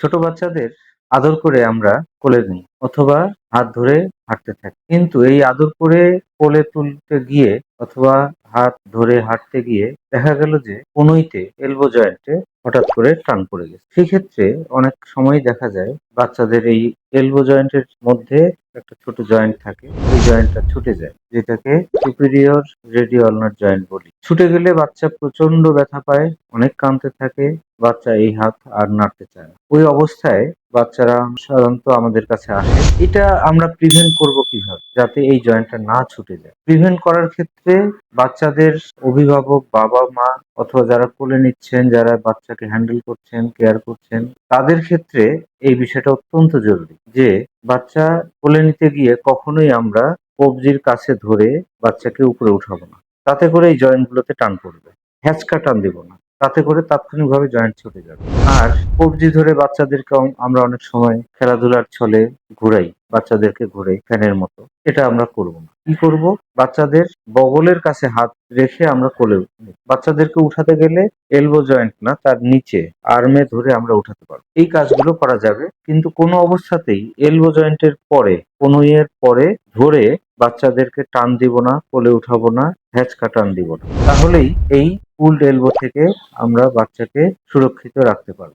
ছোট বাচ্চাদের আদর করে আমরা কোলে নিই অথবা হাত ধরে হাঁটতে থাকি। কিন্তু এই আদর করে কোলে তুলতে গিয়ে অথবা হাত ধরে হাঁটতে গিয়ে দেখা গেল যে কনুইতে এলবো জয়েন্টে হঠাৎ করে টান পড়ে গেছে। সেক্ষেত্রে অনেক সময় দেখা যায় বাচ্চাদের এই এলবো জয়েন্টের মধ্যে একটা ছোট জয়েন্ট থাকে, ওই জয়েন্টটা ছুটে যায়, যেটাকে সুপিরিয়র রেডিওলনার জয়েন্ট বলি। ছুটে গেলে বাচ্চা প্রচণ্ড ব্যথা পায়, অনেক কাঁদতে থাকে, বাচ্চা এই হাত আর নাড়তে চায় ওই অবস্থায় বাচ্চারা সাধারণত আমাদের কাছে আসে। এটা আমরা প্রিভেন্ট করব কীভাবে? যাতে এই জয়েন্টটা না ছুটে যায়। প্রিভেন্ট করার ক্ষেত্রে বাচ্চাদের অভিভাবক বাবা মা অথবা যারা কোলে নিচ্ছেন, যারা বাচ্চাকে হ্যান্ডেল করছেন কেয়ার করছেন, তাদের ক্ষেত্রে এই বিষয়টা অত্যন্ত জরুরি যে বাচ্চা কোলে নিতে গিয়ে কখনোই আমরা কবজির কাছে ধরে বাচ্চাকে উপরে উঠাবো না। তাতে করে এই জয়েন্টগুলোতে টান পড়বে। হ্যাচকা টান দিব না। তাতে করে তাৎক্ষণিকভাবে জয়েন্ট ছুটে যাবে। আর কবজি ধরে বাচ্চাদেরকে আমরা অনেক সময় খেলাধুলার ছলে ঘুরাই। বাচ্চাদেরকে ঘুরাই ফ্যানের মতো। এটা আমরা করব না। কি করব? বাচ্চাদের বগলের কাছে হাত রেখে আমরা কোলে বাচ্চাদেরকে উঠাতে গেলে এলবো জয়েন্ট না, তার নিচে আর্মে ধরে আমরা উঠাতে পারব। এই কাজগুলো করা যাবে। কিন্তু কোনো অবস্থাতেই এলবো জয়েন্টের পরে কনুইয়ের পরে ধরে বাচ্চাদেরকে টান দিব না, কোলে উঠাবো না হ্যাচকা টান দিব না। তাহলেই এই পুলড এলবো থেকে আমরা বাচ্চাকে সুরক্ষিত রাখতে পারব।